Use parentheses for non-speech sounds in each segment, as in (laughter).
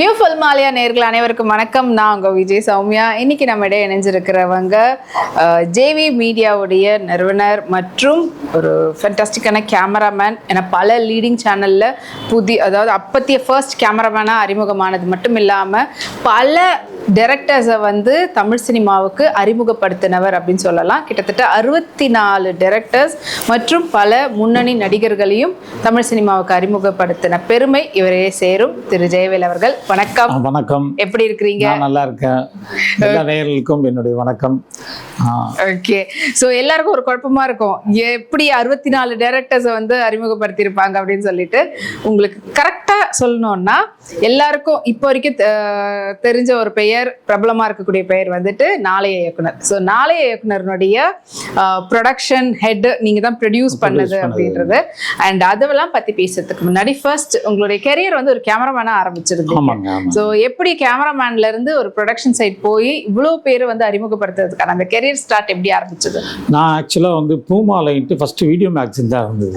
New ஃபில்மாலயா நேர்கள் அனைவருக்கும் வணக்கம். நான் உங்கள் விஜய் சௌமியா. இன்னைக்கு நம்ம இடையே இணைஞ்சிருக்கிறவங்க ஜேவி மீடியாவுடைய நிறுவனர் மற்றும் ஒரு ஃபென்டாஸ்டிக்கான கேமராமேன் என பல லீடிங் சேனலில் புதிய அதாவது அப்பத்திய ஃபர்ஸ்ட் கேமராமேனாக அறிமுகமானது மட்டும் இல்லாமல் பல டைரக்டர்ஸை வந்து தமிழ் சினிமாவுக்கு அறிமுகப்படுத்தினவர் அப்படின்னு சொல்லலாம். கிட்டத்தட்ட அறுபத்தி நாலு டைரக்டர்ஸ் மற்றும் பல முன்னணி நடிகர்களையும் தமிழ் சினிமாவுக்கு அறிமுகப்படுத்தின பெருமை இவரே சேரும். திரு ஜெயவேல் அவர்கள் வணக்கம். வணக்கம். எப்படி இருக்கிறீங்க? நல்லா இருக்கேன். எல்லா நேயர்களுக்கும் என்னுடைய வணக்கம். ஓகே. ஸோ எல்லாருக்கும் ஒரு குழப்பமா இருக்கும். எப்படி அறுபத்தி நாலு டேரக்டர்ஸை வந்து அறிமுகப்படுத்தியிருப்பாங்க அப்படின்னு சொல்லிட்டு. உங்களுக்கு கரெக்டாக சொல்லணும்னா எல்லாருக்கும் இப்போ வரைக்கும் தெரிஞ்ச ஒரு பெயர் பிரபலமா இருக்கக்கூடிய பெயர் வந்துட்டு நாளைய இயக்குனர். ஸோ நாளைய இயக்குனருடைய ப்ரொடக்ஷன் ஹெட் நீங்க தான் ப்ரொடியூஸ் பண்ணது. அப்படின்றது. அண்ட் அதெல்லாம் பத்தி பேசுறதுக்கு முன்னாடி ஃபர்ஸ்ட் உங்களுடைய கெரியர் வந்து ஒரு கேமராமேனா ஆரம்பிச்சிருந்தீங்க. ஸோ எப்படி கேமராமேன்ல இருந்து ஒரு ப்ரொடக்ஷன் சைட் போய் இவ்வளோ பேர் வந்து அறிமுகப்படுத்துறதுக்கான அந்த கெரியர் ஸ்டார்ட் எப்படி ஆரம்பிச்சது? நான் ஆக்சுவலாக வந்து பூமாலைன்ட்டு ஃபஸ்ட்டு வீடியோ மேக்சின் தான் இருந்தது.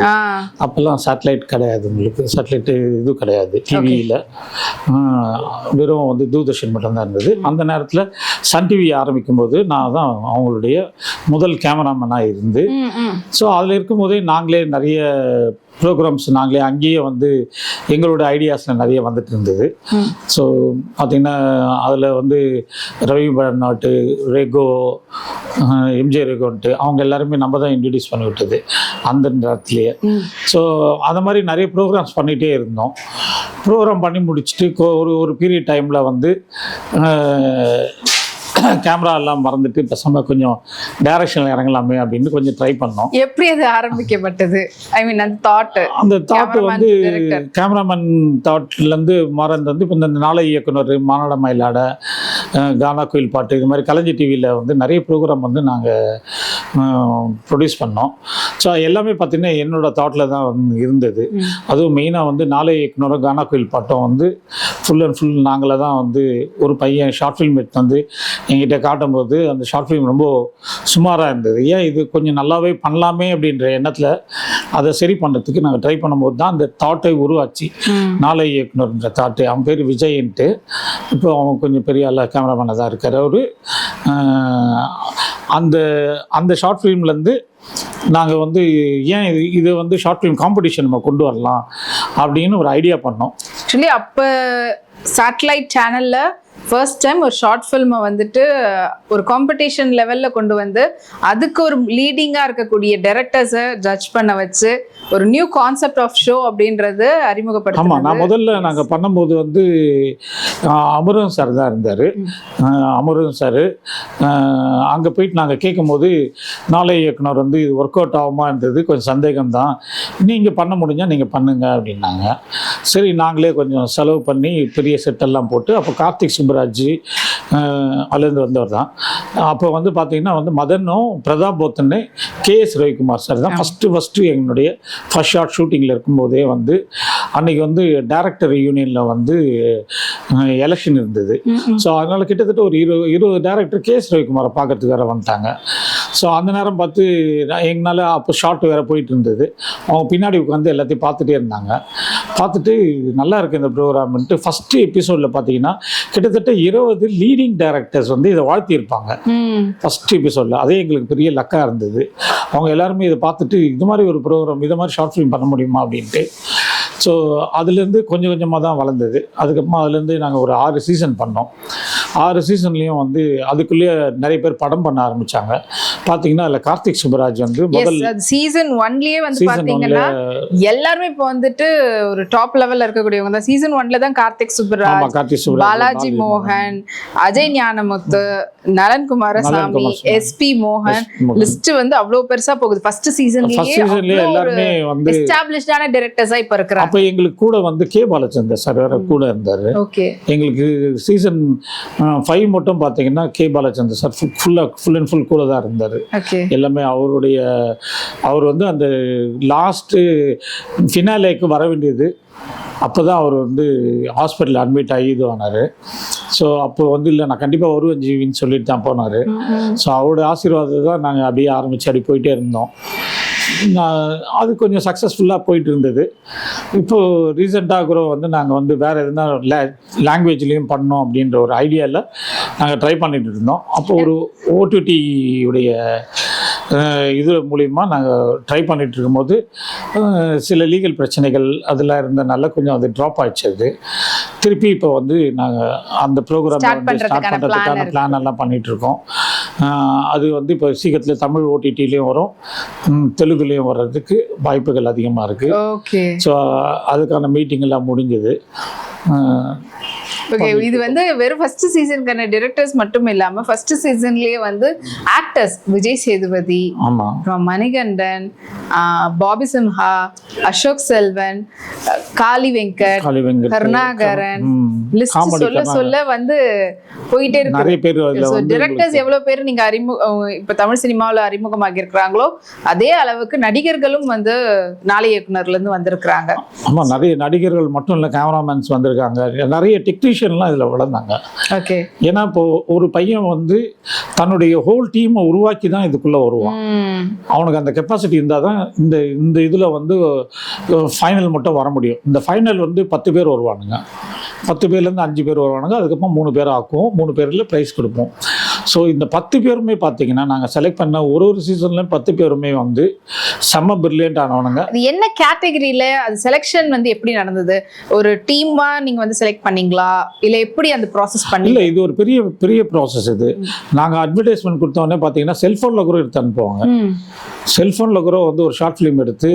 அப்போல்லாம் சேட்டலைட் கிடையாது உங்களுக்கு. சேட்டலைட்டு இது கிடையாது. டிவியில் வெறும் வந்து தூர்தர்ஷன் மட்டும்தான் இருந்தது. அந்த நேரத்தில் சன் டிவி ஆரம்பிக்கும் போது நான் தான் அவங்களுடைய முதல் கேமராமேனாக இருந்து. ஸோ அதில் இருக்கும்போதே நாங்களே நிறைய ப்ரோக்ராம்ஸ் நாங்களே அங்கேயே வந்து எங்களோட ஐடியாஸில் நிறைய வந்துட்டு இருந்தது. ஸோ பார்த்திங்கன்னா அதில் வந்து ரவி நாட்டு ரெகோ எம்ஜே ரெகோன்ட்டு அவங்க எல்லாருமே நம்ம தான் இன்ட்ரடியூஸ் பண்ணி விட்டது அந்த நேரத்துலேயே. ஸோ அந்த மாதிரி நிறைய ப்ரோக்ராம்ஸ் பண்ணிகிட்டே இருந்தோம் ப்ரோக்ராம் பண்ணி முடிச்சுட்டு ஒரு ஒரு பீரியட் டைமில் வந்து (laughs) கேமரா எல்லாம் மறந்துட்டு பேசாமல் கொஞ்சம் டைரக்ஷனில் இறங்கலாமே அப்படின்னு கொஞ்சம் ட்ரை பண்ணோம். எப்படி அது ஆரம்பிக்கப்பட்டது? ஐ மீன் அந்த தாட் அந்த தாட் வந்து. கேமராமேன் தாட்லேருந்து மாறந்து வந்து இப்போ இந்த நாளை இயக்குனர் மாநாட மயிலாட கானா கோயில் பாட்டு இது மாதிரி கலைஞர் டிவியில் வந்து நிறைய ப்ரோக்ராம் வந்து நாங்கள் ப்ரொடியூஸ் பண்ணோம். ஸோ எல்லாமே பார்த்தீங்கன்னா என்னோட தாட்டில் தான் இருந்தது. அதுவும் மெயினாக வந்து நாளை இயக்குனரும் கானா கோயில் பாட்டும் வந்து ஃபுல் அண்ட் ஃபுல் நாங்களே தான் வந்து ஒரு பையன் ஷார்ட் ஃபில்ம் எடுத்து வந்து எங்கிட்ட காட்டும்போது அந்த ஷார்ட் ஃபிலிம் ரொம்ப சுமாராக இருந்தது. ஏன் இது கொஞ்சம் நல்லாவே பண்ணலாமே அப்படின்ற எண்ணத்தில் அதை சரி பண்ணுறதுக்கு நாங்கள் ட்ரை பண்ணும்போது தான் அந்த தாட்டை உருவாச்சு. நாளை இயக்குனர்ன்ற தாட்டு அவன் பேர் விஜய்ன்ட்டு. இப்போ அவன் கொஞ்சம் பெரிய ஆள கேமராமேனாக தான் இருக்கார் அவர். அந்த அந்த ஷார்ட் ஃபிலிம்லேருந்து நாங்கள் வந்து ஏன் இது இது வந்து ஷார்ட் ஃபிலிம் காம்படிஷன் நம்ம கொண்டு வரலாம் அப்படின்னு ஒரு ஐடியா பண்ணோம். ஆக்சுவலி அப்போ சேட்டலைட் சேனலில் ஃபர்ஸ்ட் டைம் ஒரு ஷார்ட் ஃபில்மை வந்துட்டு ஒரு காம்படிஷன் லெவல்ல கொண்டு வந்து அதுக்கு ஒரு லீடிங்காக இருக்கக்கூடிய டைரக்டர்ஸை ஜட்ஜ் பண்ண வச்சு ஒரு நியூ கான்செப்ட் ஆஃப் ஷோ அப்படின்றது ஆமாம் அறிமுகப்படுத்தினது நான் முதல்ல நாங்கள் பண்ணும்போது வந்து ஆஹ், அமரன் சார் தான் இருந்தார். அமரன் சார் அங்கே போயிட்டு நாங்கள் கேட்கும்போது நாளை இயக்குனர் வந்து இது ஒர்க் அவுட் ஆகுமான்றது கொஞ்சம் சந்தேகம் தான் நீங்கள் பண்ண முடிஞ்சால் நீங்கள் பண்ணுங்க அப்படின்னாங்க. சரி நாங்களே கொஞ்சம் செலவு பண்ணி பெரிய செட்டெல்லாம் போட்டு அப்போ கார்த்திக் சுப்பராஜ் அதுலேருந்து வந்தவர் தான். அப்போ வந்து பார்த்தீங்கன்னா வந்து மதனும் பிரதாப் போத்தன்னு கே எஸ் ரவிக்குமார் சார் தான் ஃபஸ்ட்டு ஃபஸ்ட்டு எங்களுடைய ஃபர்ஸ்ட் ஷார்ட் ஷூட்டிங்கில் இருக்கும்போதே வந்து அன்னைக்கு வந்து டைரக்டர் யூனியனில் வந்து எலெக்ஷன் இருந்தது. ஸோ அதனால் கிட்டத்தட்ட ஒரு இருபது இருபது டேரக்டர் கே எஸ் ரவிக்குமாரை பார்க்கறதுக்கு வேறு வந்துட்டாங்க. ஸோ அந்த நேரம் பார்த்து எங்களால் அப்போ ஷார்ட் வேறு போயிட்டு இருந்தது. அவங்க பின்னாடி உட்காந்து எல்லாத்தையும் பார்த்துட்டே இருந்தாங்க. பார்த்துட்டு நல்லா இருக்கு இந்த ப்ரோக்ராம்ன்ட்டு ஃபஸ்ட்டு எபிசோடில் பார்த்தீங்கன்னா கிட்டத்தட்ட இருபது லீடிங் டைரக்டர்ஸ் வந்து இதை வாழ்த்தியிருப்பாங்க. ஃபஸ்ட் எபிசோடில் அதே எங்களுக்கு பெரிய லக்காக இருந்தது. அவங்க எல்லாருமே இதை பார்த்துட்டு இது மாதிரி ஒரு ப்ரோக்ராம் இது மாதிரி ஷார்ட் ஃபிலிம் பண்ண முடியுமா? அப்படின்ட்டு. ஸோ அதுலேருந்து கொஞ்சம் கொஞ்சமாக தான் வளர்ந்தது. அதுக்கப்புறமா அதுலேருந்து நாங்கள் ஒரு ஆறு சீசன் பண்ணோம். ஆறு சீசன்லேயும் வந்து அதுக்குள்ளேயே நிறைய பேர் படம் பண்ண ஆரம்பித்தாங்க பார்த்தீங்கன்னா அதில் கார்த்திக் சுப்பராஜ் வந்து முதல் சீசன் ஒன்லயே வந்து சீசன் பாத்தீங்கன்னா எல்லாருமே இப்போ வந்துட்டு ஒரு டாப் லெவல்ல இருக்கக்கூடியவங்க தான். சீசன் ஒன்ல தான் கார்த்திக் சுப்ராஜ் கார்த்திக் சுப்பராஜ் பாலாஜி மோகன் அஜய் ஞானமுத்து நலன் குமாரசாமி. எஸ்பி மோகன். லிஸ்ட் வந்து அவ்வளவு பெருசா போகுது. ஃபர்ஸ்ட் சீசன்லேயே எல்லாருமே வந்து எஸ்டாப்லிஷ்டான டைரக்டர்ஸா இப்ப இருக்கிறாங்க. அப்போ எங்களுக்கு கூட வந்து கே பாலச்சந்தர் சார் வேற கூட இருந்தார். ஓகே. எங்களுக்கு சீசன் ஃபைவ் மட்டும் பார்த்தீங்கன்னா கே பாலச்சந்தர் சார் ஃபுல்லாக ஃபுல் அண்ட் ஃபுல் கூட தான் இருந்தார். எல்லாமே அவருடைய அவர் வந்து அந்த லாஸ்ட்டு ஃபினாலேக்கு வர வேண்டியது. அப்போ தான் அவர் வந்து ஹாஸ்பிட்டல் அட்மிட் ஆகி இது ஆனார். ஸோ அப்போ வந்து இல்லை நான் கண்டிப்பாக வருவேன் ஜீவின்னு சொல்லிட்டு தான் போனார். ஸோ அவருடைய ஆசீர்வாதத்தை தான் நாங்கள் அப்படியே ஆரம்பித்து அப்படி போயிட்டே இருந்தோம். நான் அது கொஞ்சம் சக்ஸஸ்ஃபுல்லாக போயிட்டு இருந்தது. இப்போது ரீசெண்டாக கூட வந்து நாங்கள் வந்து வேறு எதுனா லே லாங்குவேஜ்லேயும் பண்ணோம் அப்படின்ற ஒரு ஐடியாவில் நாங்கள் ட்ரை பண்ணிட்டு இருந்தோம். அப்போ ஒரு ஓடிடி உடைய அஹ், இது மூலிமா நாங்கள் ட்ரை பண்ணிட்டு இருக்கும்போது சில லீகல் பிரச்சனைகள் அதெல்லாம் இருந்தனால கொஞ்சம் அது ட்ராப் ஆயிடுச்சு அது. திருப்பி இப்போ வந்து நாங்கள் அந்த ப்ரோக்ராம் வந்து ஸ்டார்ட் பண்ணுறதுக்கான. பிளான் எல்லாம் பண்ணிட்டு இருக்கோம். ஆஹ் அது வந்து இப்போ சீக்கிரத்தில் தமிழ் ஓடிடிலையும் வரும். தெலுங்குலேயும் வர்றதுக்கு வாய்ப்புகள் அதிகமாக இருக்குது ஸோ அதுக்கான மீட்டிங் எல்லாம் முடிஞ்சது. ஓகே இது வந்து வெறும் ஃபர்ஸ்ட் சீசனுக்கான டிரெக்டர்ஸ் மட்டும் இல்லாம ஃபர்ஸ்ட் சீசன்லயே வந்து ஆக்டர்ஸ் விஜய் சேதுபதி அப்புறம் மணிகண்டன் பாபி சிம்ஹா அசோக் செல்வன் காளி வெங்கட் கருணாகரன். லிஸ்ட் சொல்ல சொல்ல வந்து போயிட்டே இருக்கு. டிரெக்டர்ஸ் எவ்வளவு பேர் நீங்க அறிமுக இப்ப தமிழ் சினிமாவில் அறிமுகமாகி இருக்கிறாங்களோ அதே அளவுக்கு நடிகர்களும் வந்து நாளை இயக்குனர்ல இருந்து வந்திருக்கிறாங்க. ஆமாம் நிறைய நடிகர்கள் மட்டும் இல்லை கேமராமேன்ஸ் வந்திருக்காங்க. நிறைய டெக்னீஷியன்லாம் இதில் வளர்ந்தாங்க. ஓகே. ஏன்னா இப்போ ஒரு பையன் வந்து தன்னுடைய ஹோல் டீமை உருவாக்கி தான் இதுக்குள்ளே வருவான். அவனுக்கு அந்த கெப்பாசிட்டி இருந்தால் தான் இந்த இந்த இதில் வந்து ஃபைனல் மட்டும் வர முடியும். இந்த ஃபைனல் வந்து பத்து பேர் வருவானுங்க. பத்து பேர்லேருந்து அஞ்சு பேர் வருவானுங்க. அதுக்கப்புறம் மூணு பேர் ஆக்குவோம். மூணு பேரில் ப்ரைஸ் கொடுப்போம். ஸோ இந்த பத்து பேருமே பார்த்தீங்கன்னா நாங்கள் செலக்ட் பண்ண ஒரு ஒரு சீசன்லையும் பத்து பேருமே வந்து செம்ம பிரில்லியன்ட் ஆனவனுங்க. அது என்ன கேட்டகரியில அது செலெக்ஷன் வந்து எப்படி நடந்தது? ஒரு டீமா நீங்க வந்து செலக்ட் பண்ணீங்களா? இல்ல எப்படி அந்த ப்ராசஸ் பண்ணி இல்லை இது ஒரு பெரிய பெரிய ப்ராசஸ் இது. நாங்கள் அட்வர்டைஸ்மெண்ட் கொடுத்தோடனே பார்த்தீங்கன்னா செல்ஃபோனில் கூட எடுத்து அனுப்புவாங்க. செல்ஃபோனில் கூட வந்து ஒரு ஷார்ட் ஃபிலிம் எடுத்து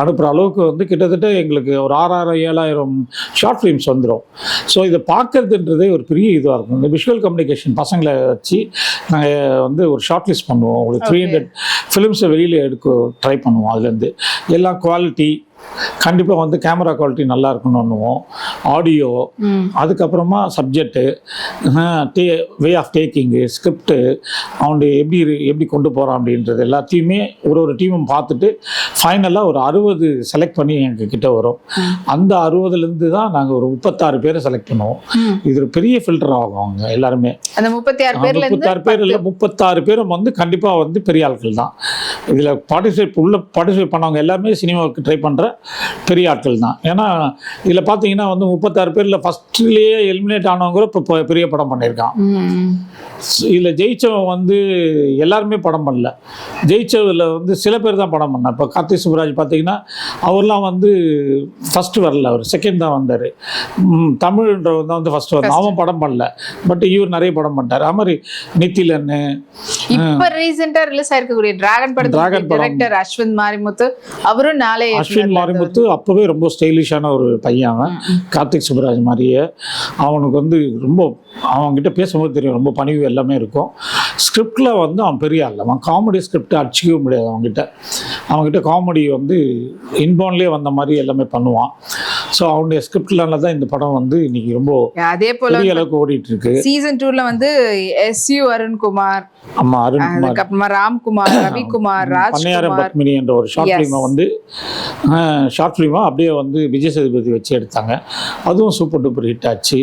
அனுப்புகிற அளவுக்கு வந்து கிட்டத்தட்ட எங்களுக்கு ஒரு ஆறாயிரம் ஏழாயிரம் ஷார்ட் ஃபிலிம்ஸ் வந்துடும் ஸோ இதை பார்க்கறதுன்றதே ஒரு பெரிய இதுவாக இருக்கும். இந்த விஷுவல் கம்யூனிகேஷன் பசங்களை வச்சு நாங்கள் வந்து ஒரு ஷார்ட் லிஸ்ட் பண்ணுவோம் ஒரு த்ரீ. ஹண்ட்ரட் ஃபிலிம்ஸை வெளியில் எடுக்க ட்ரை பண்ணுவோம் அதுலேருந்து எல்லாம் குவாலிட்டி கண்டிப்பாக வந்து கேமரா குவாலிட்டி நல்லா இருக்கணும்னுவோம் ஆடியோ. அதுக்கப்புறமா subject the way of taking script அவனுடைய எப்படி எப்படி கொண்டு போகிறான் அப்படின்றது எல்லாத்தையுமே ஒரு ஒரு டீமும் பார்த்துட்டு ஃபைனலாக ஒரு அறுபது செலக்ட் பண்ணி எங்கள் கிட்ட வரும். அந்த அறுபதுலேருந்து தான் நாங்கள் ஒரு முப்பத்தாறு பேரை செலக்ட் பண்ணுவோம். இது ஒரு பெரிய ஃபில்டர் ஆகும் அவங்க எல்லாருமே. முப்பத்தாறு பேர் இல்லை முப்பத்தாறு பேரும் வந்து கண்டிப்பாக வந்து பெரிய ஆட்கள் தான். இதில் பார்ட்டிசிபேட் உள்ள பார்ட்டிசிபேட் பண்ணவங்க எல்லாருமே சினிமாவுக்கு ட்ரை பண்ணுற பெரிய ஆட்கள் தான். ஏன்னா இதில் பார்த்தீங்கன்னா வந்து முப்பத்தாறு பேரில் ஃபஸ்ட்லேயே எலிமினேட் ஆனவங்க இப்போ பெரிய படம் பண்ணியிருக்கான். இதில் ஜெயிச்சவன் வந்து எல்லாருமே படம் பண்ணல. ஜெயிச்சதில் வந்து சில பேர் தான் படம் பண்ணார் இப்போ கார்த்திக் சுப்ராஜ் பார்த்தீங்கன்னா அவர்லாம் வந்து ஃபஸ்ட்டு வரல அவர். செகண்ட் தான் வந்தார். தமிழ்ன்றவர் தான் வந்து ஃபஸ்ட்டு வந்தார் அவன் படம் பண்ணல. பட் இவர் நிறைய படம் பண்ணிட்டார். அது மாதிரி நித்திலன்னு இப்ப ரீசெண்டா ரிலீஸ் ஆயிருக்கக்கூடிய டிராகன் படம். டைரக்டர் அஸ்வின் மாரிமுத்து அவரும் நாளை அஸ்வின் மாரிமுத்து அப்போவே ரொம்ப ஸ்டைலிஷான ஒரு பையன் அவன். கார்த்திக் சுப்ராஜ் மாதிரியே. அவனுக்கு வந்து ரொம்ப அவன்கிட்ட பேசும்போது தெரியும் ரொம்ப பணிவு எல்லாமே இருக்கும். ஸ்கிரிப்டில் வந்து அவன் பெரிய ஆள். அவன் காமெடி ஸ்கிரிப்டை அடிச்சிக்கவே முடியாது அவன்கிட்ட. அவன்கிட்ட காமெடி வந்து இன்பவுண்ட்லேயே வந்த மாதிரி எல்லாமே பண்ணுவான். ஸோ அவனுடைய ஸ்கிரிப்ட்னால தான் இந்த படம் வந்து இன்னைக்கு ரொம்ப அதே போல அளவுக்கு ஓடிட்டு இருக்கு. சீசன் டூல வந்து எஸ் யு அருண்குமார் அம்மா அருண்குமார் அதுக்கப்புறமா ராம்குமார் ரவிக்குமார் பண்ணையாரம் ராஜ்குமார். பத்மினி என்ற ஒரு ஷார்ட். ஃபிலிமை வந்து ஷார்ட் ஃபிலிமாக அப்படியே வந்து விஜய் சேதுபதி வச்சு எடுத்தாங்க. அதுவும் சூப்பர் டூப்பர் ஹிட் ஆச்சு.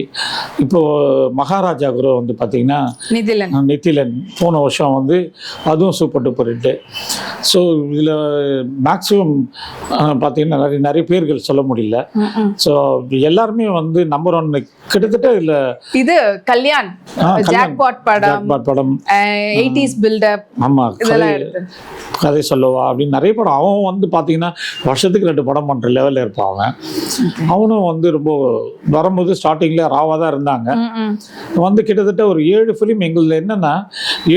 இப்போது மகாராஜா கூட வந்து பார்த்திங்கன்னா நிதிலன். நித்திலன் போன வருஷம் வந்து அதுவும் சூப்பர் டூப்பர் ஹிட்டு ஸோ இதில் மேக்ஸிமம் பார்த்தீங்கன்னா நிறைய நிறைய பேர்கள் சொல்ல முடியல. ஸோ எல்லாருமே வந்து நம்பர் ஒன் கிட்டத்தட்ட இதில் இது கல்யாண். ஜாக்பாட் படம். படம். எயிட்டிஸ் பில்டப் ஆமாம் கதை சொல்லவா அப்படின்னு நிறைய படம். அவன் வந்து பார்த்தீங்கன்னா வருஷத்துக்கு ரெண்டு படம் பண்ணுற லெவலில் இருப்பான் அவன். அவனும் வந்து ரொம்ப வரும்போது ஸ்டார்டிங்கில் ராவாக தான் இருந்தாங்க. வந்து கிட்டத்தட்ட ஒரு ஏழு ஃபிலிம் எங்களுது என்னென்னா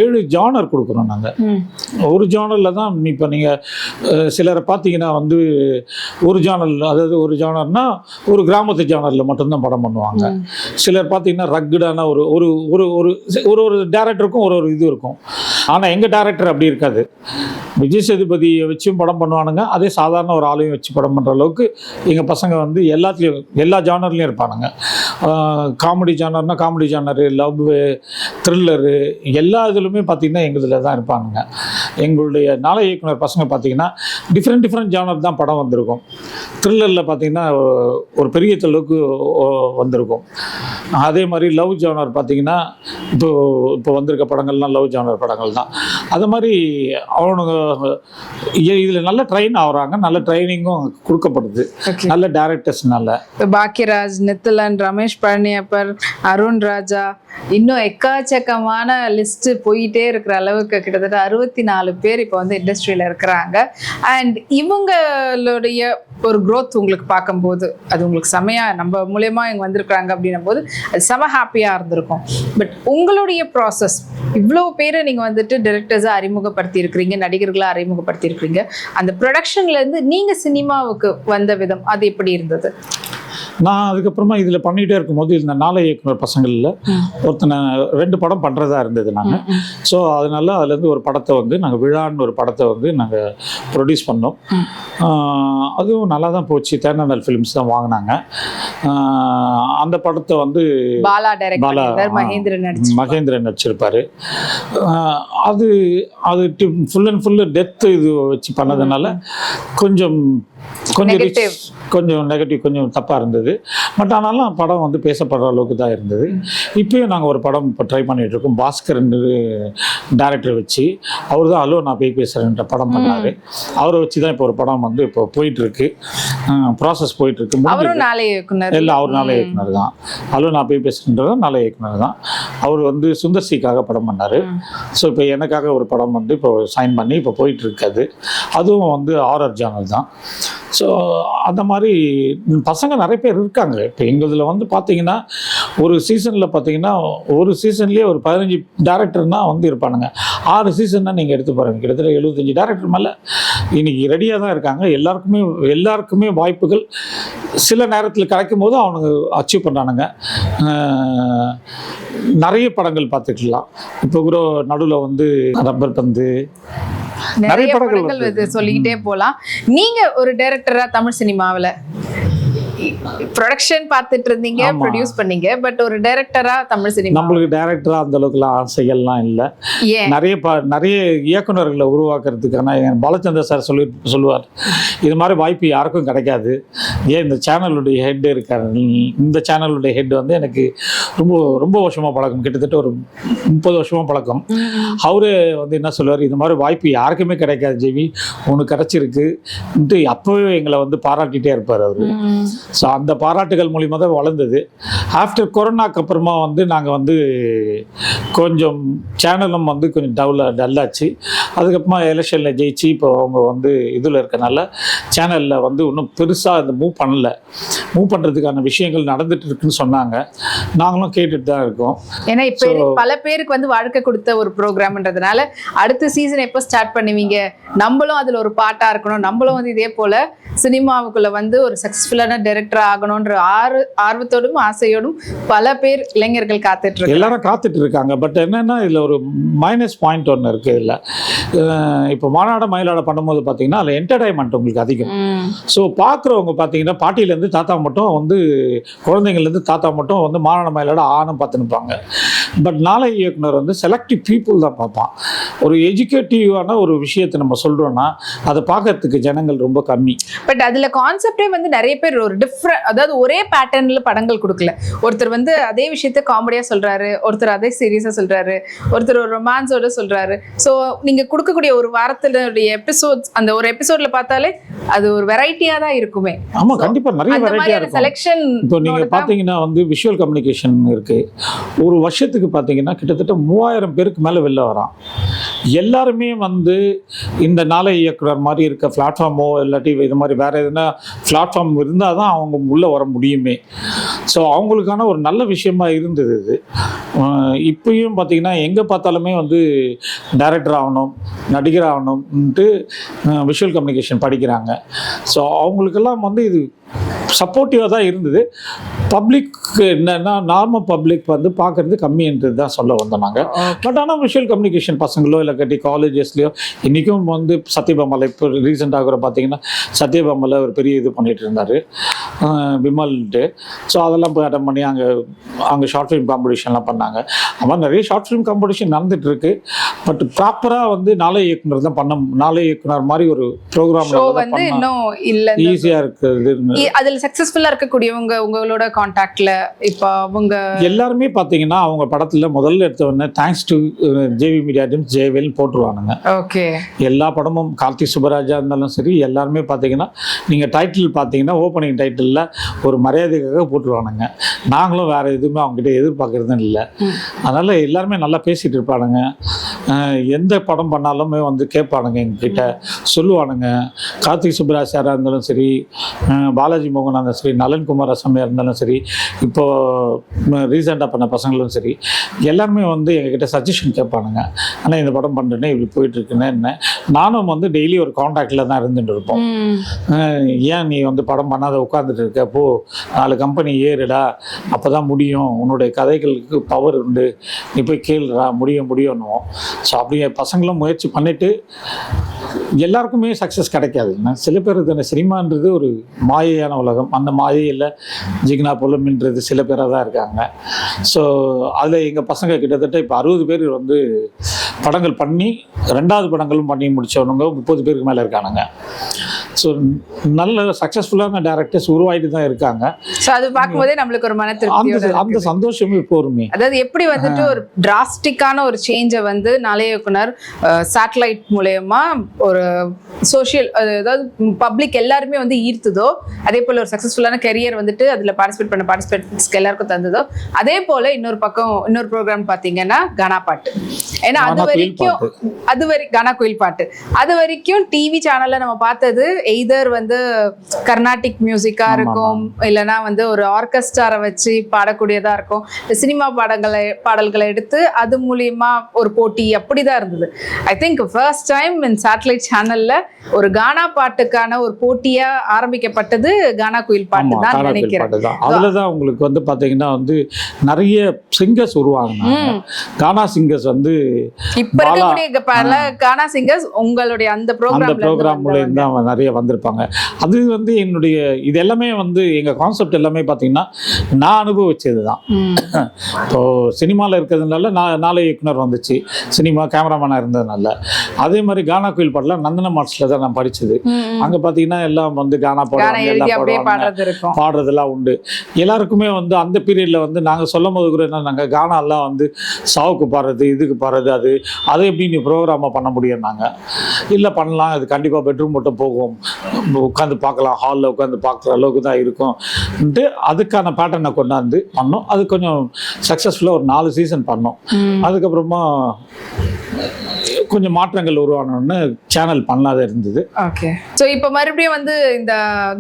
ஏழு ஜானர் கொடுக்குறோம் நாங்கள் ம். ஒரு ஜானரில் தான் இப்போ நீங்கள் சிலரை பார்த்தீங்கன்னா வந்து ஒரு ஜானல் அதாவது ஒரு ஜானர்னா ஒரு கிராமத்து ஜானரில் மட்டும்தான் படம் பண்ணுவாங்க. சிலர் பார்த்தீங்கன்னா ரக்குடான ஒரு ஒரு ஒரு ஒரு ஒரு ஒரு டேரக்டருக்கும் ஒரு ஒரு இது இருக்கும். ஆனால் எங்கள் டேரக்டர் அப்படி இருக்காது. விஜய் சேதுபதியை வச்சும் படம் பண்ணுவானுங்க. அதே சாதாரண ஒரு ஆளையும் வச்சு படம் பண்ணுற அளவுக்கு எங்கள் பசங்க வந்து எல்லாத்துலேயும் எல்லா ஜானர்லேயும் இருப்பானுங்க. காமெடி ஜானர்னால் காமெடி ஜானரு லவ் த்ரில்லரு எல்லா இதுலையுமே பார்த்திங்கன்னா எங்கள் இதில் தான் இருப்பானுங்க. எங்களுடைய நாளை இயக்குனர் பசங்க பார்த்தீங்கன்னா டிஃப்ரெண்ட் டிஃப்ரெண்ட் ஜானர் தான் படம் வந்திருக்கும். த்ரில்லரில் பார்த்திங்கன்னா ஒரு பெரிய அளவுக்கு வந்திருக்கும். அதே மாதிரி லவ் ஜானர் பார்த்தீங்கன்னா இப்போ இப்போ வந்திருக்க படங்கள்லாம் லவ் ஜானர் படங்கள் தான். அது மாதிரி அவனுங்க இதில் நல்ல ட்ரெயின் ஆகுறாங்க. நல்ல ட்ரைனிங்கும் கொடுக்கப்படுது. நல்ல டேரக்டர்ஸ்னால இப்ப பாக்கியராஜ் நித்திலன் ரமேஷ் பழனியப்பர் அருண் ராஜா இன்னும் எக்காச்சக்கமான லிஸ்ட் போயிட்டே இருக்கிற அளவுக்கு கிட்டத்தட்ட அறுபத்தி நாலு பேர் இப்போ வந்து இண்டஸ்ட்ரியில இருக்கிறாங்க. அண்ட் இவங்களுடைய ஒரு growth உங்களுக்கு பார்க்கும்போது அது உங்களுக்கு செமையா நம்ம மூலியமா இங்க வந்திருக்கிறாங்க அப்படின்னும் போது அது செம ஹாப்பியா இருந்திருக்கும். பட் உங்களுடைய ப்ராசஸ் இவ்வளோ பேரை நீங்க வந்துட்டு டிரெக்டர்ஸாக அறிமுகப்படுத்தி இருக்கிறீங்க நடிகர்களாக அறிமுகப்படுத்தி இருக்கிறீங்க அந்த ப்ரொடக்ஷன்லேருந்து இருந்து நீங்க சினிமாவுக்கு வந்த விதம் அது எப்படி இருந்தது? நான் அதுக்கப்புறமா இதில் பண்ணிகிட்டே இருக்கும்போது இந்த நாளை இயக்குனர் பசங்களில் ஒருத்தனை ரெண்டு படம் பண்ணுறதா இருந்தது நாங்கள் ஸோ அதனால அதுலேருந்து ஒரு படத்தை வந்து நாங்கள் விழான்னு ஒரு படத்தை வந்து நாங்கள் ப்ரொடியூஸ் பண்ணோம். அதுவும் நல்லா தான் போச்சு. தேர்னல் ஃபிலிம்ஸ் தான் வாங்கினாங்க. அந்த படத்தை வந்து பாலா பாலா. மகேந்திரன் நடிச்சு மகேந்திரன் நடிச்சிருப்பாரு. அது அது ஃபுல் அண்ட் ஃபுல்லு டெத் இது வச்சு பண்ணதுனால கொஞ்சம் கொஞ்சம். கொஞ்சம் நெகட்டிவ் கொஞ்சம் தப்பாக இருந்தது. பட் ஆனாலும் படம் வந்து பேசப்படுற அளவுக்கு தான் இருந்தது. இப்பயும் நாங்கள் ஒரு படம் இப்போ ட்ரை பண்ணிட்டு இருக்கோம். பாஸ்கர் டேரக்டர் வச்சு. அவர் தான் அலோ நான் போய் பேசுகிறேன்ற படம் பண்ணார். அவரை வச்சு தான் இப்போ ஒரு படம் வந்து இப்போ போயிட்டுருக்கு. ப்ராசஸ் போயிட்டுருக்கு. இல்லை அவர் நாளை இயக்குனர் தான். அலோ நான் போய் பேசுகின்றது நாளை இயக்குனர் தான். அவர் வந்து சுந்தர்சிக்காக படம் பண்ணார். ஸோ இப்போ எனக்காக ஒரு படம் வந்து இப்போ சைன் பண்ணி இப்போ போயிட்டு இருக்காது அதுவும் வந்து ஆர்ஆர் ஜானல் தான். ஸோ அந்த மாதிரி பசங்க நிறைய பேர் இருக்காங்க. இப்போ எங்களுதில் வந்து பார்த்தீங்கன்னா ஒரு சீசனில் பார்த்தீங்கன்னா ஒரு சீசன்லேயே ஒரு பதினஞ்சு டேரக்டர்னா வந்து இருப்பானுங்க. ஆறு சீசன்னா நீங்கள் எடுத்து பாருங்க. கிட்டத்தட்ட எழுபத்தஞ்சு டேரக்டர் மேலே இன்றைக்கி ரெடியாக தான் இருக்காங்க. எல்லாருக்குமே எல்லாருக்குமே வாய்ப்புகள் சில நேரத்தில் கிடைக்கும் போது அவனுங்க அச்சீவ் பண்ணானுங்க நிறைய படங்கள் பார்த்துக்கலாம். இப்போ கூட நடுவில் வந்து ரப்பர் பந்து நிறைய படங்கள் சொல்லிக்கிட்டே போலாம். நீங்க ஒரு டைரக்டரா தமிழ் சினிமாவுல ப்ரொடக்ஷன் பார்த்துட்டு இருந்தீங்க. ப்ரொடியூஸ் பண்ணீங்க பட் ஒரு டைரக்டரா தமிழ் சினிமா? நம்மளுக்கு டைரக்டராக அந்த அளவுக்குலாம் ஆசைகள்லாம் இல்லை. நிறைய நிறைய இயக்குனர்களை உருவாக்குறதுக்கான பாலச்சந்தர் சார் சொல்லி சொல்லுவார். இது மாதிரி வாய்ப்பு யாருக்கும் கிடைக்காது. ஏன் இந்த சேனலுடைய ஹெட் இருக்காரு? நீ- இந்த சேனலுடைய ஹெட் வந்து எனக்கு ரொம்ப ரொம்ப வருஷமாக பழக்கம். கிட்டத்தட்ட ஒரு முப்பது வருஷமாக பழக்கம். அவரு வந்து என்ன சொல்லுவார்? இது மாதிரி வாய்ப்பு யாருக்குமே கிடைக்காது ஜெவி. உனக்கு கிடச்சிருக்கு. அப்போவே எங்களை வந்து பாராட்டிகிட்டே இருப்பார் அவர். ஸோ அந்த பாராட்டுகள் மூலிமா தான் வளர்ந்தது. ஆஃப்டர் கொரோனாக்கு அப்புறமா வந்து நாங்கள் வந்து கொஞ்சம் சேனலும் வந்து கொஞ்சம் டவுல டல்லாச்சு அதுக்கப்புறமா எலெக்ஷனில் ஜெயிச்சு இப்போ அவங்க வந்து இதில் இருக்கனால சேனலில் வந்து இன்னும் பெருசாக இந்த மூவ் பண்ணல. மூவ் பண்ணுறதுக்கான விஷயங்கள் நடந்துட்டு இருக்குன்னு சொன்னாங்க. நாங்களும் கேட்டுட்டு தான் இருக்கோம். ஏன்னா இப்ப பல பேருக்கு வந்து வாழ்க்கை கொடுத்த ஒரு ப்ரோக்ராம்ன்றதுனால அடுத்த சீசன் எப்போ ஸ்டார்ட் பண்ணுவீங்க? நம்மளும் அதுல ஒரு பாட்டா இருக்கணும். நம்மளும் வந்து இதே போல சினிமாவுக்குள்ள வந்து ஒரு சக்சஸ்ஃபுல்லான டைரக்டர் ஆகணும்ன்ற ஆறு ஆர்வத்தோடும் ஆசையோடும் பல பேர் இளைஞர்கள் காத்துட்டு எல்லாரும் காத்துட்டு இருக்காங்க பட் என்னன்னா இதில் ஒரு மைனஸ் பாயிண்ட் ஒன்று இருக்குது இதில். இப்போ மாநாட மயிலாட பண்ணும்போது பார்த்தீங்கன்னா அதில் என்டர்டைன்மெண்ட் உங்களுக்கு அதிகம். ஸோ பார்க்குறவங்க பார்த்தீங்கன்னா பாட்டியிலேருந்து தாத்தா மட்டும் வந்து குழந்தைங்கள்லேருந்து தாத்தா மட்டும் வந்து மாநாட மயிலாட ஆணும் பார்த்து நிற்பாங்க பட் நாளை இயக்குனர் வந்து செலக்டிவ் பீப்புள் தான் பார்ப்பான். ஒரு எஜுகேட்டிவான ஒரு விஷயத்தை நம்ம சொல்கிறோன்னா அதை பார்க்கறதுக்கு ஜனங்கள் ரொம்ப கம்மி. பட் அதில் கான்செப்டே வந்து நிறைய பேர் ஒரு டிஃப்ரெண்ட் அதாவது ஒரே பேட்டர்னில் படங்கள் கொடுக்கல. ஒருத்தர் வந்து அதே விஷயத்த காமெடியாக சொல்கிறாரு ஒருத்தர் அதே சீரியஸாக சொல்கிறாரு ஒருத்தர் ஒரு ரொமான்ஸோட சொல்கிறாரு ஸோ நீங்கள் கொடுக்கக்கூடிய ஒரு வாரத்தினுடைய எபிசோட்ஸ் அந்த ஒரு எபிசோடில் பார்த்தாலே அது ஒரு வெரைட்டியா தான் இருக்குமே. ஆமாம் கண்டிப்பாக நிறைய மாதிரியான இருக்கும். செலெக்ஷன் இப்போ நீங்கள் பார்த்தீங்கன்னா வந்து விஷுவல் கம்யூனிகேஷன் இருக்குது ஒரு வருஷத்துக்கு பார்த்தீங்கன்னா கிட்டத்தட்ட மூவாயிரம் பேருக்கு மேலே வெளில வரான். எல்லாருமே வந்து இந்த நாளை இயக்குனர் மாதிரி இருக்க பிளாட்ஃபார்மோ இல்லாட்டி இது மாதிரி வேறு எதுனா பிளாட்ஃபார்ம் இருந்தால் தான் அவங்க உள்ளே வர முடியுமே. ஸோ அவங்களுக்கான ஒரு நல்ல விஷயமா இருந்தது இது. இப்பயும் பார்த்தீங்கன்னா எங்கே பார்த்தாலுமே வந்து டைரக்டர் ஆகணும் நடிகர் ஆகணும்ன்ட்டு விஷுவல் கம்யூனிகேஷன் படிக்கிறாங்க. ஸோ அவங்களுக்கெல்லாம் வந்து இது சப்போர்ட்டிவாக தான் இருந்தது. பப்ளிக் என்னன்னா நார்மல் பப்ளிக் வந்து பார்க்கறது கம்மின்றது தான் சொல்ல வந்தோம் நாங்கள் பட் ஆனால் விஷுவல் கம்யூனிகேஷன் பசங்களோ இல்லை கட்டி காலேஜஸ்லையோ இன்றைக்கும் வந்து சத்யபாமாவில் இப்போ ரீசெண்டாக கூட பார்த்தீங்கன்னா சத்யபாமாவில் ஒரு பெரிய இது பண்ணிட்டு இருந்தார். விமல்ட்டு ஸோ அதெல்லாம் போய் அட்டன் பண்ணி அங்கே அங்கே ஷார்ட் ஃபிலிம் காம்படிஷன்லாம் பண்ணாங்க. அது மாதிரி நிறைய ஷார்ட் ஃபிலிம் காம்படிஷன் நடந்துட்டு இருக்கு. பட் ப்ராப்பராக வந்து நாளை இயக்குனர் தான் பண்ண நாளை இயக்குனர் மாதிரி ஒரு வந்து ப்ரோக்ராம் இன்னும் இல்ல ஈஸியாக இருக்குது அதுல சக்சஸ்ஃபுல்லா இருக்கக்கூடியவங்க உங்களோட கான்டாக்ட்ல இப்போ அவங்க எல்லாருமே பார்த்தீங்கன்னா அவங்க படத்தில் முதல்ல எடுத்த உடனே thanks to JV media team ஜேவேல்னு போட்டுருவானுங்க. ஓகே. எல்லா படமும் கார்த்திக் சுப்பராஜா இருந்தாலும் சரி எல்லாருமே பார்த்தீங்கன்னா நீங்கள் டைட்டில் பார்த்தீங்கன்னா ஓப்பனிங் டைட்டிலில் ஒரு மரியாதைக்காக போட்டுருவானுங்க. நாங்களும் வேறு எதுவுமே அவங்ககிட்ட எதிர்பார்க்குறதும் இல்லை. அதனால் எல்லாருமே நல்லா பேசிகிட்டு இருப்பானுங்க. எந்த படம் பண்ணாலுமே வந்து கேட்பானுங்க எங்ககிட்ட. சொல்லுவானுங்க. கார்த்திக் சுப்பராஜ் சாராக இருந்தாலும் சரி பாலாஜி மோகனாக இருந்தாலும் சரி நலன்குமார் அசமையாக இருந்தாலும் சரி இப்போது ரீசெண்டாக பண்ண பசங்களும் சரி எல்லாருமே வந்து எங்ககிட்ட சஜஷன் கேட்பானுங்க. ஆனால் இந்த படம் பண்ணுறேன்னே இப்படி போயிட்டுருக்குன்னு என்ன. நானும் வந்து டெய்லி ஒரு காண்டாக்டில் தான் இருந்துட்டு இருப்போம். ஏன் நீ வந்து படம் பண்ணாத உட்காந்துட்டு இருக்க போ. நாலு கம்பெனி ஏறுடா அப்போ தான் முடியும். உன்னுடைய கதைகளுக்கு பவர் உண்டு. நீ போய் கேளுடா முடியும் முடியும்னுவோம். ஸோ அப்படியே பசங்களும் முயற்சி பண்ணிட்டு எல்லாருக்குமே சக்ஸஸ் கிடைக்காதுங்க சில பேர் தானே சினிமான்றது ஒரு மாயையான உலகம். அந்த மாயையில் ஜிக்னா பொலமின்றது சில பேராக தான் இருக்காங்க. ஸோ அதில் எங்கள் பசங்க கிட்டத்தட்ட இப்போ அறுபது பேர் வந்து படங்கள் பண்ணி ரெண்டாவது படங்களும் பண்ணி முடித்தவனுங்க முப்பது பேருக்கு மேலே இருக்கானுங்க. ஸோ நல்ல சக்ஸஸ்ஃபுல்லான டேரக்டர்ஸ் உருவாயிட்டு தான் இருக்காங்க. சோ அது பார்க்கும்போதே நம்மளுக்கு ஒரு மன அந்த இருக்குது. சந்தோஷமே போருமே. அதாவது எப்படி வந்துட்டு ஒரு டிராஸ்டிக்கான ஒரு சேஞ்சை வந்து நாளைய இயக்குனர் சேட்டலைட் மூலயமா ஒரு சோஷியல் அதாவது பப்ளிக் எல்லாருமே வந்து ஈர்த்துதோ அதே போல ஒரு சக்ஸஸ்ஃபுல்லான கெரியர் வந்துட்டு அதுல பார்ட்டிசிபேட் பண்ண பார்ட்டிசிபேட்ஸ்க்கு எல்லாருக்கும் தந்ததோ அதே போல இன்னொரு பக்கம் இன்னொரு ப்ரோக்ராம் பாத்தீங்கன்னா கானா பாட்டு ஏன்னா அது வரைக்கும். அது வரை கானா கோயில் பாட்டு. அது வரைக்கும் டிவி சேனல்ல நம்ம பார்த்தது எய்தர் வந்து கர்நாடிக் மியூசிக்கா இருக்கும் இல்லைன்னா வந்து ஒரு ஆர்கெஸ்ட்ராரை வச்சு பாடக்கூடியதா இருக்கும். சினிமா பாடங்களை பாடல்களை எடுத்து அது மூலியமா ஒரு போட்டி அப்படிதான் இருந்தது. I think first time in satellite சேனல்ல ஒரு கானா பாட்டுக்கான ஒரு போட்டியா ஆரம்பிக்கப்பட்டது கானா குயில் பாட்டு தான் நினைக்கிறேன். பாட்டு தான். அதில் தான் உங்களுக்கு வந்து பார்த்தீங்கன்னா வந்து நிறைய சிங்கர்ஸ் உருவாங்கினாங்க ம். கானா சிங்கர்ஸ் வந்து இப்ப இருக்கக்கூடிய பல கானா சிங்கர்ஸ் உங்களுடைய அந்த அந்த ப்ரோக்ராம்ல ப்ரோக்ராம் தான் நிறைய வந்திருப்பாங்க. அது வந்து என்னுடைய இது எல்லாமே வந்து எங்கள் கான்செப்ட் எல்லாமே பார்த்தீங்கன்னா நான் அனுபவிச்சது தான் (clears throat) இப்போ சினிமாவில் இருக்கிறதுனால நான் நாளை இயக்குனர் வந்துச்சு. சினிமா கேமராமேனாக இருந்ததுனால. அதே மாதிரி கானா கோயில் பாடலாம் நந்தன மார்ட்ஸில் தான் நான் படித்தது அங்கே பார்த்தீங்கன்னா எல்லாம் வந்து கானா கானா பாடுவாங்க எல்லாம் பாடுவாங்க. பாடுறதெல்லாம் உண்டு. எல்லாருக்குமே வந்து அந்த பீரியடில் வந்து நாங்கள் சொல்லும் போது கூட என்ன நாங்கள் கானாலாம் வந்து சாவுக்கு பாடுறது இதுக்கு பாடுறது அது அதை எப்படி நீ ப்ரோக்ராமாக பண்ண முடியும் நாங்கள் இல்லை பண்ணலாம். இது கண்டிப்பாக பெட்ரூம் மட்டும் போகும். உட்காந்து பார்க்கலாம். ஹாலில் உட்காந்து பார்க்குற அளவுக்கு தான் இருக்கும்ன்ட்டு அதுக்கான பேட்டர்னை கொண்டாந்து பண்ணோம். அது கொஞ்சம் சக்ஸஸ்ஃபுல்லாக ஒரு நாலு சீசன் பண்ணோம். அதுக்கப்புறமா கொஞ்சம் மாற்றங்கள் உருவானோன்னு சேனல் பண்ணாத இருந்தது. ஓகே சோ இப்போ மறுபடியும் வந்து இந்த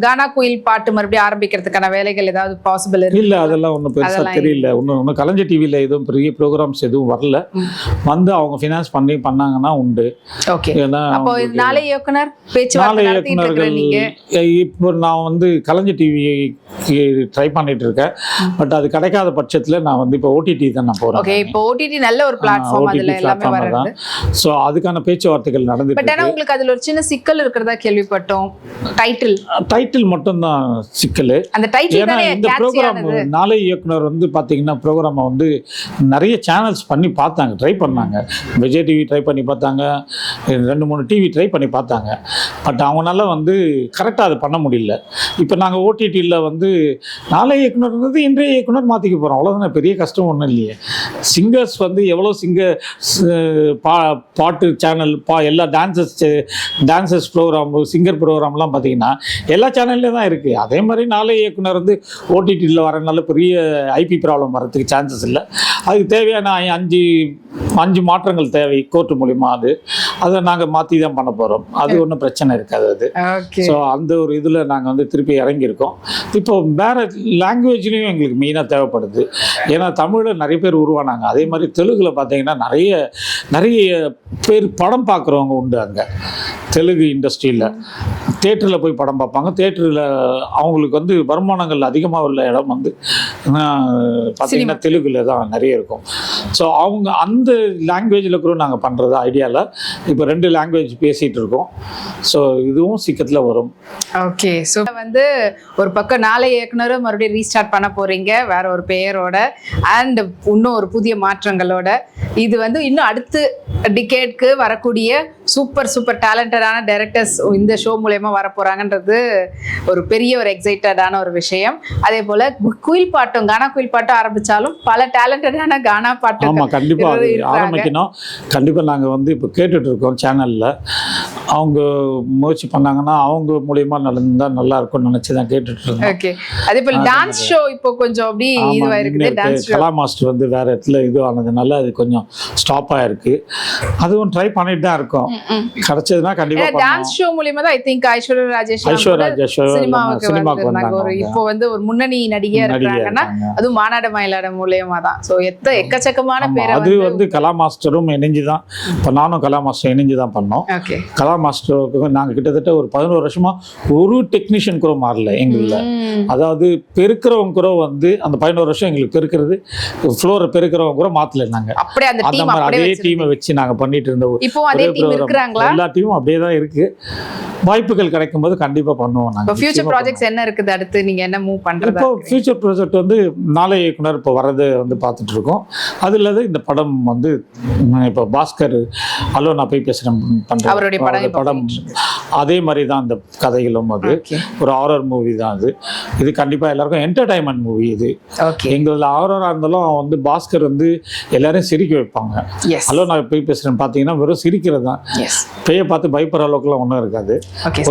கானா குயில் பாட்டு மறுபடியும் ஆரம்பிக்கிறதுக்கான வேலைகள் ஏதாவது பாசிபிள் இருக்கு? இல்லை அதெல்லாம் ஒன்றும் பெருசாக தெரியல. ஒன்றும் ஒன்றும் கலைஞர் டிவியில் எதுவும் பெரிய ப்ரோக்ராம்ஸ் எதுவும் வரல. வந்து அவங்க ஃபினான்ஸ் பண்ணி பண்ணாங்கன்னா உண்டு. ஓகே ஏன்னா நாளை இயக்குனர் நாளை இயக்குனர்கள் இப்போ நான் வந்து கலைஞர் டிவிக்கு ட்ரை பண்ணிட்டு இருக்கேன். பட் அது கிடைக்காத பட்சத்தில் நான் வந்து இப்போ ஓடிடி தான் நான் ஓகே போகிறேன் இப்போ ஓடிடி நல்ல ஒரு பிளாட்ஃபார்ம் அதுல எல்லாமே ஸோ அதுக்கான பேச்சுவார்த்தைகள் நடந்துட்டு பட் ஆனா உங்களுக்கு அதுல ஒரு சின்ன சிக்கல் இருக்கிறதா கேள்விப்பட்டோம். டைட்டில் டைட்டில் மட்டும்தான் சிக்கல். அந்த டைட்டில் ஏன்னா இந்த ப்ரோக்ராம் நாளை இயக்குனர் வந்து பார்த்தீங்கன்னா ப்ரோக்ராமை வந்து நிறைய சேனல்ஸ் பண்ணி பார்த்தாங்க ட்ரை பண்ணாங்க. விஜய் டிவி ட்ரை பண்ணி பார்த்தாங்க ரெண்டு மூணு டிவி ட்ரை பண்ணி பார்த்தாங்க. பட் அவங்களால வந்து கரெக்டாக அதை பண்ண முடியல. இப்போ நாங்கள் ஓடிடியில் வந்து நாளை இயக்குனர்ன்றது இன்றைய இயக்குனர் மாற்றிக்க போகிறோம் அவ்வளோதானே பெரிய கஷ்டம் ஒன்றும் இல்லையே. சிங்கர்ஸ் வந்து எவ்வளோ சிங்கர் பா பாட்டு சேனல் பா எல்லா டான்சஸ் டான்சஸ் ப்ரோக்ராம் சிங்கர் ப்ரோக்ராம்லாம் பார்த்தீங்கன்னா எல்லா சேனல்லையும் தான் இருக்குது அதே மாதிரி நாளை இயக்குனர் வந்து ஓடிடியில் வரனால பெரிய ஐபி ப்ராப்ளம் வரதுக்கு சான்சஸ் இல்லை. அதுக்கு தேவையான அஞ்சு அஞ்சு மாற்றங்கள் தேவை கோர்ட்டு மூலிமா அது. அதை நாங்கள் மாற்றி தான் பண்ண போகிறோம் அது ஒன்றும் பிரச்சனை இருக்காது அது. ஸோ அந்த ஒரு இதில் நாங்கள் வந்து திருப்பி இறங்கியிருக்கோம். இப்போ வேறு லாங்குவேஜ்லேயும் எங்களுக்கு மெயினாக தேவைப்படுது. ஏன்னா தமிழில் நிறைய பேர் உருவானாங்க. அதே மாதிரி தெலுங்கில் பார்த்தீங்கன்னா நிறைய நிறைய பேர் படம் பார்க்குறவங்க உண்டு அங்கே. தெலுங்கு இண்டஸ்ட்ரியில் தேட்டரில் போய் படம் பார்ப்பாங்க தேட்டரில் அவங்களுக்கு வந்து வருமானங்கள் அதிகமாக உள்ள இடம் வந்து பார்த்தீங்கன்னா தெலுங்குல தான் நிறைய இருக்கும். ஸோ அவங்க அந்த லாங்குவேஜில் கூட நாங்கள் பண்ணுறது ஐடியாவில் இப்போ ரெண்டு லாங்குவேஜ் பேசிகிட்டு இருக்கோம் ஸோ இதுவும் சீக்கிரத்தில் வரும். ஓகே ஸோ வந்து ஒரு பக்கம் நாளை இயக்குனரும் மறுபடியும் ரீஸ்டார்ட் பண்ண போறீங்க வேற ஒரு பெயரோட அண்ட் இன்னும் ஒரு புதிய மாற்றங்களோட. இது வந்து இன்னும் அடுத்து டிகேட்க்கு வரக்கூடிய சூப்பர் சூப்பர் டேலண்டடான டைரக்டர்ஸ் இந்த ஷோ மூலயமா வர போறாங்கன்றது ஒரு பெரிய ஒரு எக்ஸைட்டடான ஒரு விஷயம். அதே போல குயில் பாட்டும் கானா குயில் பாட்டும் ஆரம்பிச்சாலும் பல டேலண்டடான கானா பாட்டு ஆமாம் கண்டிப்பாக. ஆரம்பிக்கணும். கண்டிப்பாக நாங்கள் வந்து இப்போ கேட்டுட்டு இருக்கோம் சேனலில் அவங்க முயற்சி பண்ணாங்கன்னா அவங்க மூலியமாக நடந்தால் நல்லா இருக்கும்னு நினச்சி தான் கேட்டுட்டு இருந்தோம் ஓகே அதே போல டான்ஸ் ஷோ இப்போ கொஞ்சம் அப்படி ஆமா, இதுவா நின்னு இருக்குது இருக்கு. டான்ஸ் கலா மாஸ்டர் வந்து வேற இடத்துல இது ஆனதுனால அது கொஞ்சம் ஸ்டாப் ஆயிருக்கு. அதுவும் ட்ரை பண்ணிட்டு தான் இருக்கோம். கிடைச்சதுன்னா கண்டிப்பா டான்ஸ் ஷோ மூலியமா தான் ஐ திங்க் ஐஸ்வர்யா ராஜேஷ் ஐஸ்வர்யா ராஜேஷ் சினிமாவுக்கு வந்திருந்தாங்க. ஒரு இப்போ வந்து ஒரு முன்னணி நடிகையா நடிகை இருக்கிறாங்கன்னா இருக்காங்க. அதுவும் மாநாடு மயிலாட மூலியமா தான். சோ எத்த எக்கச்சக்கமான பேரை அது வந்து கலா மாஸ்டரும் இணைஞ்சு தான் இப்போ நானும் கலா மாஸ்டர் இணைஞ்சு தான் பண்ணோம். கலா மாஸ்டருக்கு நாங்கள் கிட்டத்தட்ட ஒரு பதினோரு வருஷமா ஒரு டெக்னீஷியன் கூட மாறல எங்களில். அதாவது பெருக்கிறவங்க கூட வந்து அந்த பதினோரு வருஷம் எங்களுக்கு பெருக்கிறது ஃப்ளோரை பெருக்கிறவங்க கூட மாற்றல நாங்கள் அப்படியே அந்த அதே. டீமை வச்சு நாங்கள் பண்ணிட்டு இருந்த இப்போ அதே. இருக்கிறாங்களா? எல்லா டீமும் அப்படியே தான் இருக்கு. வாய்ப்புகள் கிடைக்கும் போது கண்டிப்பா பண்ணுவோம் நாங்கள் ஃபியூச்சர் ப்ராஜெக்ட்ஸ் என்ன இருக்குது அடுத்து? நீங்க என்ன மூவ் பண்றதா இப்போ ஃபியூச்சர் ப்ராஜெக்ட் வந்து நாளை இயக்குனர் இப்போ வர்றது வந்து பார்த்துட்டு இருக்கோம். அதில் தான் இந்த படம் வந்து இப்போ பாஸ்கர் ஹலோ நான் போய் பேசுகிறேன் பண்ணுறேன் அவருடைய படம் படம். அதே மாதிரி தான் அந்த கதைகளும் அது. ஒரு ஹாரர் மூவி தான் அது. இது கண்டிப்பாக எல்லாருக்கும் என்டர்டைன்மெண்ட் மூவி இது. எங்களது ஹாரராக இருந்தாலும் வந்து பாஸ்கர் வந்து எல்லாரையும் சிரிக்க வைப்பாங்க. ஹலோ நான் போய் பேசுகிறேன் பார்த்தீங்கன்னா வெறும் சிரிக்கிறது தான். பேயை பார்த்து பயப்படுற அளவுக்குலாம் ஒன்றும் இருக்காது.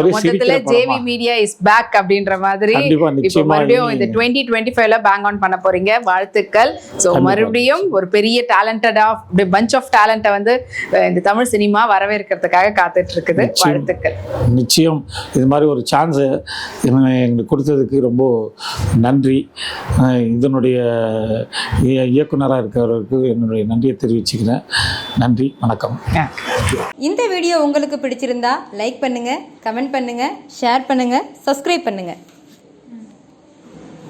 ஒரே சிரிக்கிற ஜேவி. மீடியா இஸ் பேக் அப்படின்ற மாதிரி கண்டிப்பா இப்போ நிச்சயமா. மறுபடியும் இந்த டுவெண்ட்டி டுவெண்ட்டி ஃபைவ்ல பேங் ஆன் பண்ண போறீங்க. வாழ்த்துக்கள். ஸோ. மறுபடியும் ஒரு பெரிய டேலண்டடா பஞ்ச் ஆஃப் டேலண்ட்டை வந்து இந்த தமிழ் சினிமா வரவேற்கிறதுக்காக காத்துட்டு இருக்குது. வாழ்த்துக்கள். நிச்சயம் இது மாதிரி ஒரு சான்ஸை எங்களுக்கு கொடுத்ததுக்கு ரொம்ப நன்றி. இதனுடைய இய- இயக்குனராக இருக்கிறவருக்கு என்னுடைய நன்றியை தெரிவிச்சுக்கிறேன். நன்றி வணக்கம். இந்த வீடியோ உங்களுக்கு பிடிச்சிருந்தா லைக் பண்ணுங்க கமெண்ட் பண்ணுங்க ஷேர் பண்ணுங்க சப்ஸ்கிரைப் பண்ணுங்க.